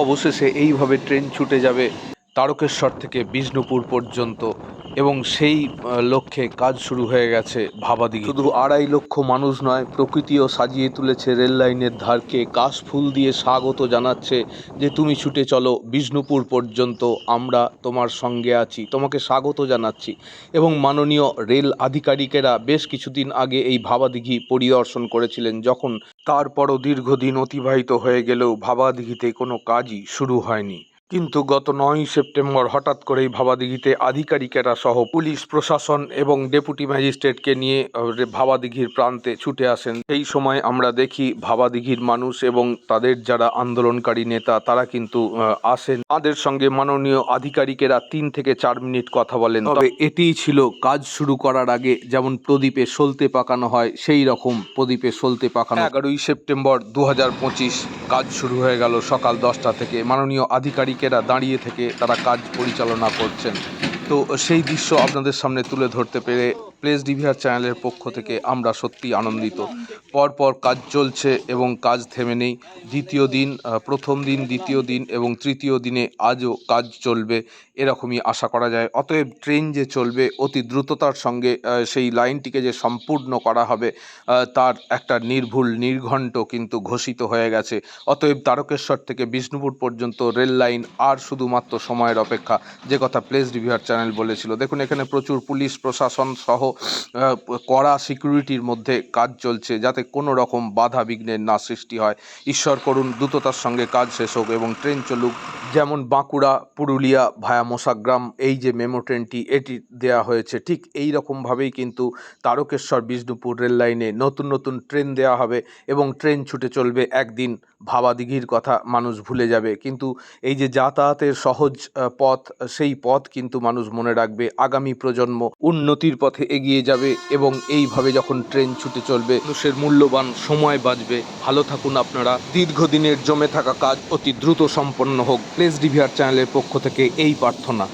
অবশেষে এইভাবে ট্রেন ছুটে যাবে তারকেশ্বর থেকে বিষ্ণুপুর পর্যন্ত। এবং সেই লক্ষ্যে কাজ শুরু হয়ে গেছে ভাবাদিঘি। শুধু আড়াই লক্ষ মানুষ নয়, প্রকৃতিও সাজিয়ে তুলেছে রেল লাইনের ধারকে। কাশ ফুল দিয়ে স্বাগত জানাচ্ছে যে, তুমি ছুটে চলো, বিষ্ণুপুর পর্যন্ত আমরা তোমার সঙ্গে আছি। তোমাকে স্বাগত জানাচ্ছি। এবং মাননীয় রেল আধিকারিকেরা বেশ কিছুদিন আগে এই ভাবাদিঘি পরিদর্শন করেছিলেন, যখন তারপরও দীর্ঘদিন অতিবাহিত হয়ে গেলেও ভাবাদিঘিতে কোনো কাজই শুরু হয়নি। কিন্তু গত নয়ই সেপ্টেম্বর হঠাৎ করেই ভাবাদিঘিতে আধিকারিকেরা সহ পুলিশ, প্রশাসন এবং ডেপুটি ম্যাজিস্ট্রেটকে নিয়ে ভাবাদিঘির প্রান্তে ছুটে আসেন। সেই সময় আমরা দেখি ভাবাদিঘির মানুষ এবং তাদের যারা আন্দোলনকারী নেতা, তারা কিন্তু আসেন। তাদের সঙ্গে মাননীয় আধিকারিকেরা তিন থেকে চার মিনিট কথা বলেন। তবে এটিই ছিল কাজ শুরু করার আগে যেমন প্রদীপে সলতে পাকানো হয়, সেই রকম প্রদীপে সলতে পাকানো। এগারোই সেপ্টেম্বর দু হাজার পঁচিশ কাজ শুরু হয়ে গেল সকাল দশটা থেকে। মাননীয় আধিকারিকেরা দাঁড়িয়ে থেকে তারা কাজ পরিচালনা করছেন। তো সেই দৃশ্য আপনাদের সামনে তুলে ধরতে পেরে প্লেস ডিভিআর চ্যানেলের পক্ষ থেকে আমরা সত্যি আনন্দিত। পরপর কাজ চলছে এবং কাজ থেমে নেই। দ্বিতীয় দিন প্রথম দিন, দ্বিতীয় দিন এবং তৃতীয় দিনে আজও কাজ চলবে এরকমই আশা করা যায়। অতএব ট্রেন যে চলবে অতি দ্রুততার সঙ্গে সেই লাইনটিকে যে সম্পূর্ণ করা হবে তার একটা নির্ভুল, নির্ঘণ্ট কিন্তু ঘোষিত হয়ে গেছে। অতএব তারকেশ্বর থেকে বিষ্ণুপুর পর্যন্ত রেল লাইন আর শুধুমাত্র সময়ের অপেক্ষা, যে কথা প্লেস রিভিউয়ার চ্যানেল বলেছিল। দেখুন, এখানে প্রচুর পুলিশ, প্রশাসন সহ কড়া সিকিউরিটির মধ্যে কাজ চলছে যাতে কোনো রকম বাধা বিঘ্নের না সৃষ্টি হয়। ঈশ্বর করুন দ্রুততার সঙ্গে কাজ শেষ হোক এবং ট্রেন চলুক। যেমন বাঁকুড়া, পুরুলিয়া, ভায়া মোসাগ্রাম, এই যে মেমো ট্রেনটি, এটি দেয়া হয়েছে। ঠিক এই রকমভাবেই কিন্তু তারকেশ্বর, বিষ্ণুপুর রেল লাইনে নতুন নতুন ট্রেন দেওয়া হবে এবং ট্রেন ছুটে চলবে একদিন। ভাবাদিঘির কথা মানুষ ভুলে যাবে। কিন্তু এই যে যাতায়াতের সহজ পথ, সেই পথ কিন্তু মানুষ মনে রাখবে আগামী প্রজন্ম। উন্নতির পথে এগিয়ে যাবে এবং এইভাবে যখন ট্রেন ছুটে চলবে, মানুষের মূল্যবান সময় বাঁচবে। ভালো থাকুন আপনারা। দীর্ঘদিনের জমে থাকা কাজ অতি দ্রুত সম্পন্ন হোক। প্লেস ডিভিআর চ্যানেলের পক্ষ থেকে এই প্রার্থনা।